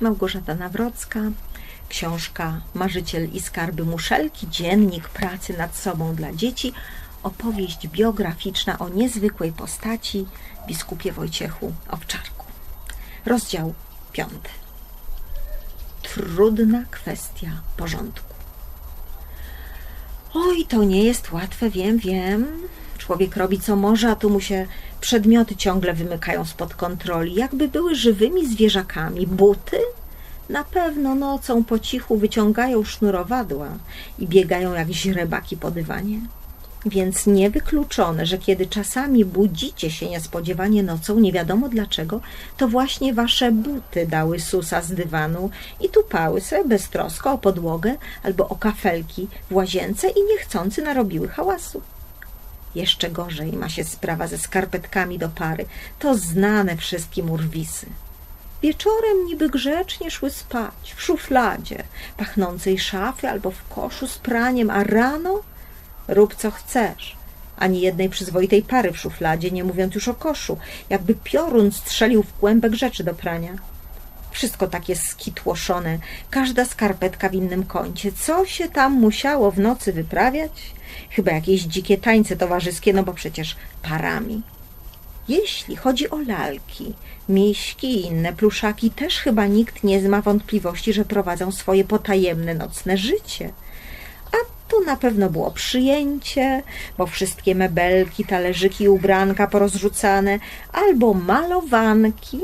Małgorzata Nawrocka, książka Marzyciel i skarby muszelki, dziennik pracy nad sobą dla dzieci, opowieść biograficzna o niezwykłej postaci, biskupie Wojciechu Owczarku. Rozdział piąty. Trudna kwestia porządku. Oj, to nie jest łatwe, wiem, wiem. Człowiek robi co może, a tu mu się przedmioty ciągle wymykają spod kontroli, jakby były żywymi zwierzakami. Buty? Na pewno nocą po cichu wyciągają sznurowadła i biegają jak źrebaki po dywanie. Więc niewykluczone, że kiedy czasami budzicie się niespodziewanie nocą, nie wiadomo dlaczego, to właśnie wasze buty dały susa z dywanu i tupały sobie beztrosko o podłogę albo o kafelki w łazience i niechcący narobiły hałasu. Jeszcze gorzej ma się sprawa ze skarpetkami do pary. To znane wszystkim urwisy. Wieczorem niby grzecznie szły spać w szufladzie, pachnącej szafy albo w koszu z praniem, a rano rób co chcesz. Ani jednej przyzwoitej pary w szufladzie, nie mówiąc już o koszu, jakby piorun strzelił w kłębek rzeczy do prania. Wszystko takie skitłoszone, każda skarpetka w innym kącie. Co się tam musiało w nocy wyprawiać? Chyba jakieś dzikie tańce towarzyskie, no bo przecież parami. Jeśli chodzi o lalki, miśki i inne pluszaki, też chyba nikt nie ma wątpliwości, że prowadzą swoje potajemne nocne życie. A to na pewno było przyjęcie, bo wszystkie mebelki, talerzyki ubranka porozrzucane, albo malowanki,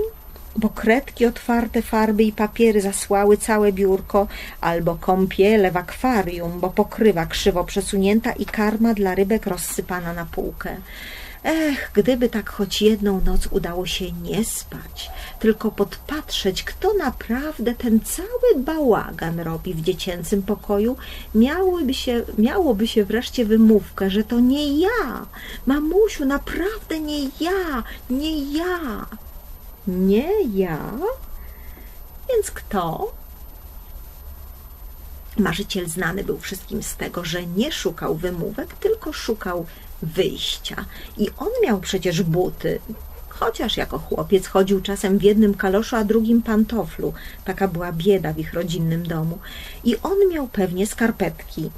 bo kredki otwarte, farby i papiery zasłały całe biurko, albo kąpiele w akwarium, bo pokrywa krzywo przesunięta i karma dla rybek rozsypana na półkę. Ech, gdyby tak choć jedną noc udało się nie spać, tylko podpatrzeć, kto naprawdę ten cały bałagan robi w dziecięcym pokoju, miałoby się, miałoby się wreszcie wymówkę, że to nie ja, mamusiu, naprawdę nie ja, nie ja. Nie ja? Więc kto? Marzyciel znany był wszystkim z tego, że nie szukał wymówek, tylko szukał wyjścia. I on miał przecież buty, chociaż jako chłopiec chodził czasem w jednym kaloszu, a drugim pantoflu. Taka była bieda w ich rodzinnym domu. I on miał pewnie skarpetki,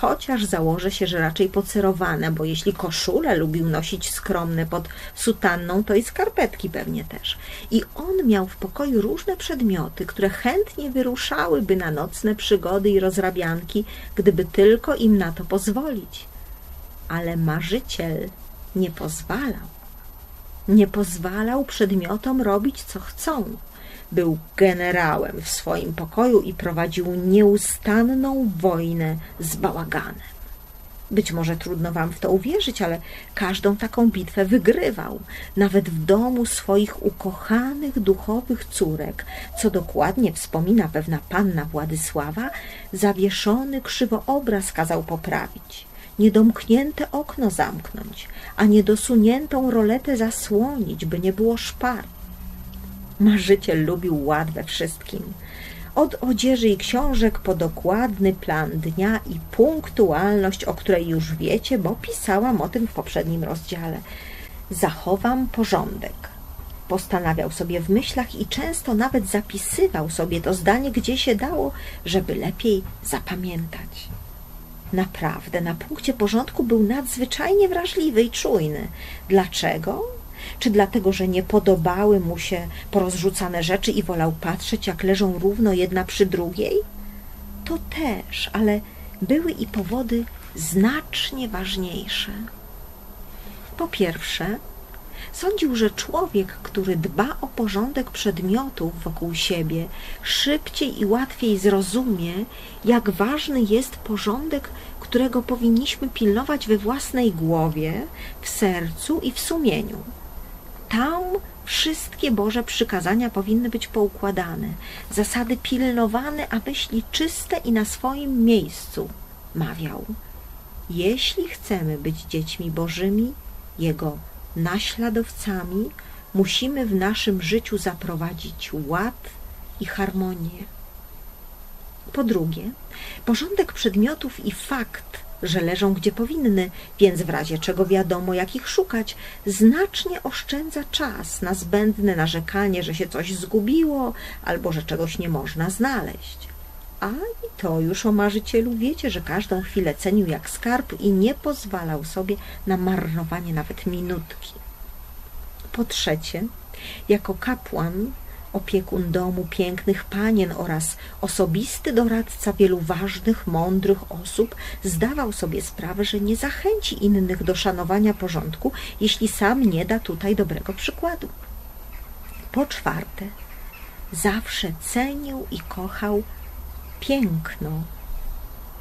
chociaż założę się, że raczej pocerowane, bo jeśli koszule lubił nosić skromne pod sutanną, to i skarpetki pewnie też. I on miał w pokoju różne przedmioty, które chętnie wyruszałyby na nocne przygody i rozrabianki, gdyby tylko im na to pozwolić. Ale marzyciel nie pozwalał. Nie pozwalał przedmiotom robić, co chcą był generałem w swoim pokoju i prowadził nieustanną wojnę z bałaganem. Być może trudno wam w to uwierzyć, ale każdą taką bitwę wygrywał, nawet w domu swoich ukochanych duchowych córek, co dokładnie wspomina pewna panna Władysława, zawieszony krzywoobraz kazał poprawić, niedomknięte okno zamknąć, a niedosuniętą roletę zasłonić, by nie było szpar. Marzyciel lubił ład we wszystkim. Od odzieży i książek po dokładny plan dnia i punktualność, o której już wiecie, bo pisałam o tym w poprzednim rozdziale. Zachowam porządek. Postanawiał sobie w myślach i często nawet zapisywał sobie to zdanie, gdzie się dało, żeby lepiej zapamiętać. Naprawdę, na punkcie porządku był nadzwyczajnie wrażliwy i czujny. Dlaczego? Czy dlatego, że nie podobały mu się porozrzucane rzeczy i wolał patrzeć, jak leżą równo jedna przy drugiej? To też, ale były i powody znacznie ważniejsze. Po pierwsze, sądził, że człowiek, który dba o porządek przedmiotów wokół siebie, szybciej i łatwiej zrozumie, jak ważny jest porządek, którego powinniśmy pilnować we własnej głowie, w sercu i w sumieniu. Tam wszystkie Boże przykazania powinny być poukładane, zasady pilnowane, a myśli czyste i na swoim miejscu, mawiał. Jeśli chcemy być dziećmi Bożymi, Jego naśladowcami, musimy w naszym życiu zaprowadzić ład i harmonię. Po drugie, porządek przedmiotów i fakt że leżą gdzie powinny, więc w razie czego wiadomo, jak ich szukać, znacznie oszczędza czas na zbędne narzekanie, że się coś zgubiło albo że czegoś nie można znaleźć. A i to już o marzycielu wiecie, że każdą chwilę cenił jak skarb i nie pozwalał sobie na marnowanie nawet minutki. Po trzecie, jako kapłan opiekun domu pięknych panien oraz osobisty doradca wielu ważnych, mądrych osób, zdawał sobie sprawę, że nie zachęci innych do szanowania porządku, jeśli sam nie da tutaj dobrego przykładu. Po czwarte, zawsze cenił i kochał piękno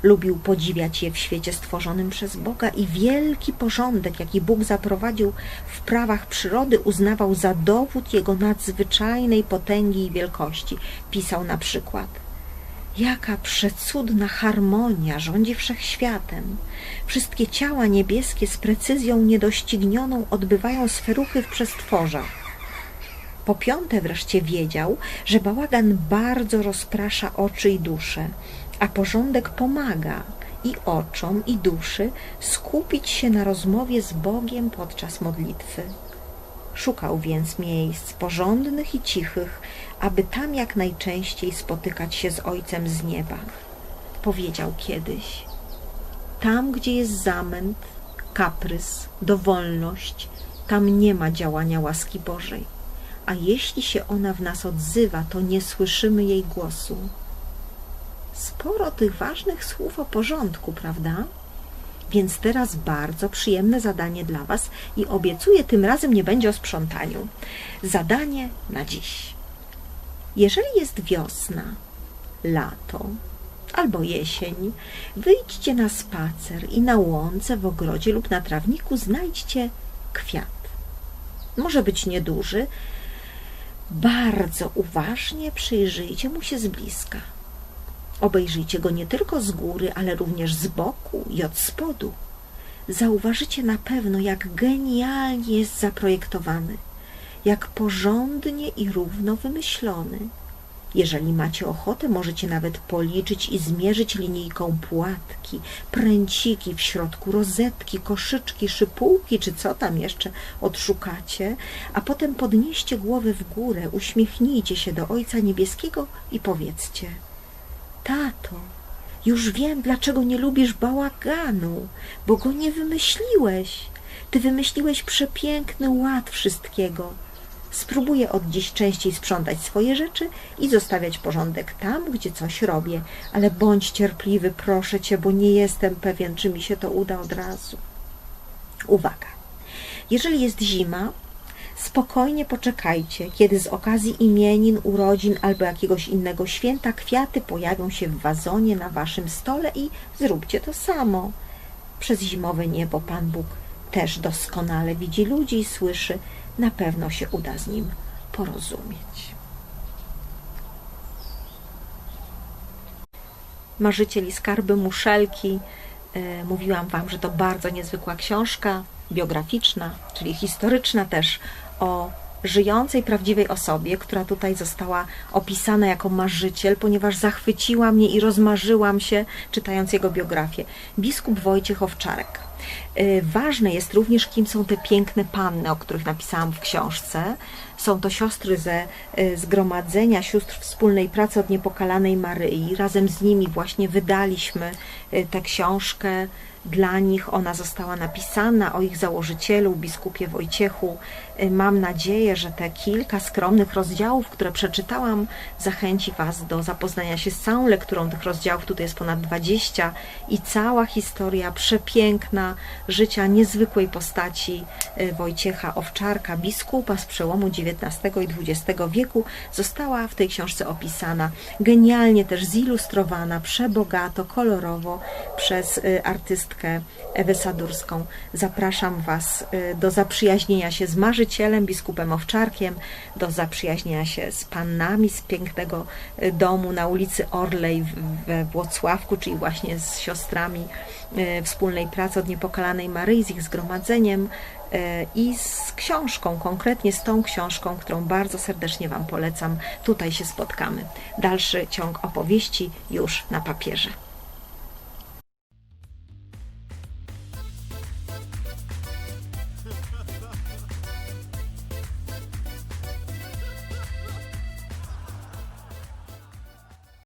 Lubił podziwiać je w świecie stworzonym przez Boga i wielki porządek, jaki Bóg zaprowadził w prawach przyrody, uznawał za dowód jego nadzwyczajnej potęgi i wielkości. Pisał na przykład Jaka przecudna harmonia rządzi wszechświatem. Wszystkie ciała niebieskie z precyzją niedoścignioną odbywają swe ruchy w przestworzach. Po piąte wreszcie wiedział, że bałagan bardzo rozprasza oczy i duszę, a porządek pomaga i oczom, i duszy skupić się na rozmowie z Bogiem podczas modlitwy. Szukał więc miejsc porządnych i cichych, aby tam jak najczęściej spotykać się z Ojcem z nieba. Powiedział kiedyś: Tam, gdzie jest zamęt, kaprys, dowolność, tam nie ma działania łaski Bożej. A jeśli się ona w nas odzywa, to nie słyszymy jej głosu sporo tych ważnych słów o porządku, prawda? Więc teraz bardzo przyjemne zadanie dla Was i obiecuję, tym razem nie będzie o sprzątaniu. Zadanie na dziś. Jeżeli jest wiosna, lato albo jesień, wyjdźcie na spacer i na łące, w ogrodzie lub na trawniku znajdźcie kwiat. Może być nieduży. Bardzo uważnie przyjrzyjcie mu się z bliska. Obejrzyjcie go nie tylko z góry, ale również z boku i od spodu. Zauważycie na pewno, jak genialnie jest zaprojektowany, jak porządnie i równo wymyślony. Jeżeli macie ochotę, możecie nawet policzyć i zmierzyć linijką płatki, pręciki w środku, rozetki, koszyczki, szypułki, czy co tam jeszcze odszukacie, a potem podnieście głowę w górę, uśmiechnijcie się do Ojca Niebieskiego i powiedzcie – Tato, już wiem, dlaczego nie lubisz bałaganu, bo go nie wymyśliłeś. Ty wymyśliłeś przepiękny ład wszystkiego. Spróbuję od dziś częściej sprzątać swoje rzeczy i zostawiać porządek tam, gdzie coś robię, ale bądź cierpliwy, proszę cię, bo nie jestem pewien, czy mi się to uda od razu. Uwaga! Jeżeli jest zima, Spokojnie poczekajcie, kiedy z okazji imienin, urodzin albo jakiegoś innego święta kwiaty pojawią się w wazonie na waszym stole i zróbcie to samo. Przez zimowe niebo Pan Bóg też doskonale widzi ludzi i słyszy, na pewno się uda z nim porozumieć. Marzyciel i skarby muszelki. E, mówiłam Wam, że to bardzo niezwykła książka, biograficzna, czyli historyczna też, o żyjącej, prawdziwej osobie, która tutaj została opisana jako marzyciel, ponieważ zachwyciła mnie i rozmarzyłam się czytając jego biografię. Biskup Wojciech Owczarek. Y, ważne jest również, kim są te piękne panny, o których napisałam w książce. Są to siostry ze y, Zgromadzenia Sióstr Wspólnej Pracy od Niepokalanej Maryi. Razem z nimi właśnie wydaliśmy y, tę książkę dla nich ona została napisana o ich założycielu, biskupie Wojciechu. Y, mam nadzieję, że te kilka skromnych rozdziałów, które przeczytałam, zachęci Was do zapoznania się z całą lekturą tych rozdziałów. Tutaj jest ponad 20 i cała historia przepiękna życia niezwykłej postaci Wojciecha Owczarka, biskupa z przełomu XIX i XX wieku, została w tej książce opisana. Genialnie też zilustrowana, przebogato, kolorowo przez y, artystkę Ewę Sadurską. Zapraszam Was y, do zaprzyjaźnienia się z marzycielem, biskupem Owczarkiem, do zaprzyjaźnienia się z pannami z pięknego y, domu na ulicy Orlej we Włocławku, czyli właśnie z siostrami wspólnej pracy od Niepokalanej Maryi, z ich zgromadzeniem i z książką, konkretnie z tą książką, którą bardzo serdecznie Wam polecam. Tutaj się spotkamy. Dalszy ciąg opowieści już na papierze.